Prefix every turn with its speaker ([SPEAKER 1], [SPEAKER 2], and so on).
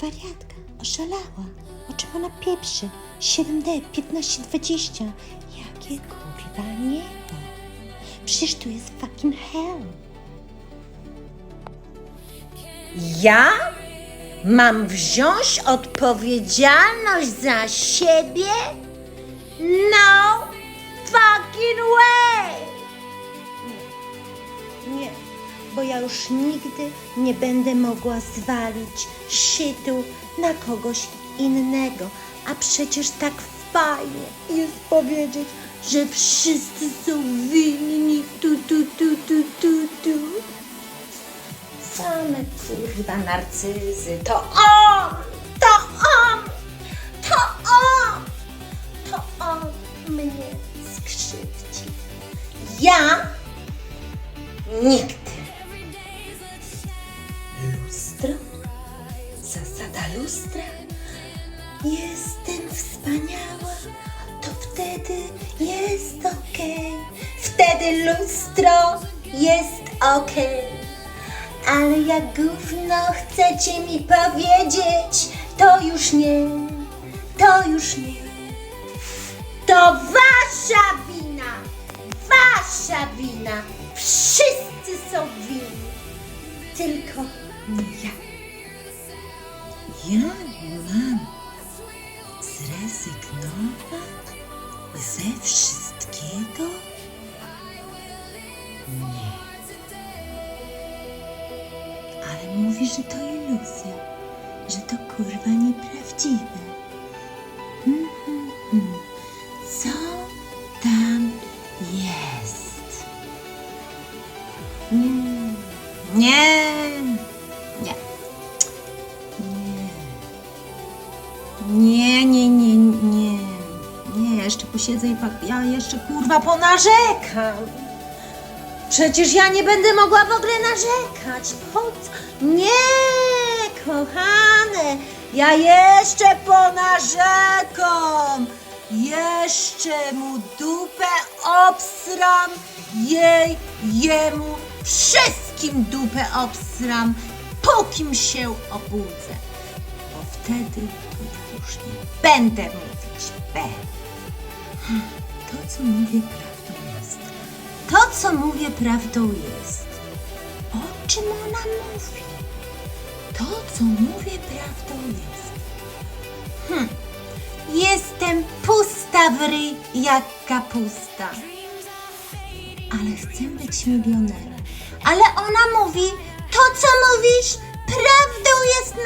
[SPEAKER 1] Wariatka, oszalała. O czym ona pieprzy? 7D, 1520. Jakie kurwa niebo? Przecież tu jest fucking hell. Ja mam wziąć odpowiedzialność za siebie? No fucking way! Bo ja już nigdy nie będę mogła zwalić shitu na kogoś innego. A przecież tak fajnie jest powiedzieć, że wszyscy są winni tu, tu, tu, tu, tu, tu. Same kurwa narcyzy. To on! To on! To on! To on mnie skrzywdzi. Ja nigdy. Lustra? Jestem wspaniała, to wtedy jest okej. Wtedy lustro jest okej. Ale jak gówno chcecie mi powiedzieć, to już nie, to już nie. To wasza wina, wasza wina. Wszyscy są winni, tylko nie ja. Ja mam zrezygnować ze wszystkiego? Nie. Ale mówi, że to iluzja, że to kurwa nieprawdziwe. Mhm. Co tam jest? Mm, Nie, nie, jeszcze posiedzę i pa- ja jeszcze kurwa ponarzekam. Przecież ja nie będę mogła w ogóle narzekać. Po co? Nie, kochane, ja jeszcze ponarzekam. Jeszcze mu dupę obsram, jej, jemu, wszystkim dupę obsram, pókim się obudzę. Bo wtedy już nie będę mówić B. To, co mówię, prawdą jest. To, co mówię, prawdą jest. O czym ona mówi? To, co mówię, prawdą jest. Hm. Jestem pusta w ryj jak kapusta. Ale chcę być milionerem. Ale ona mówi, to, co mówisz, prawdą jest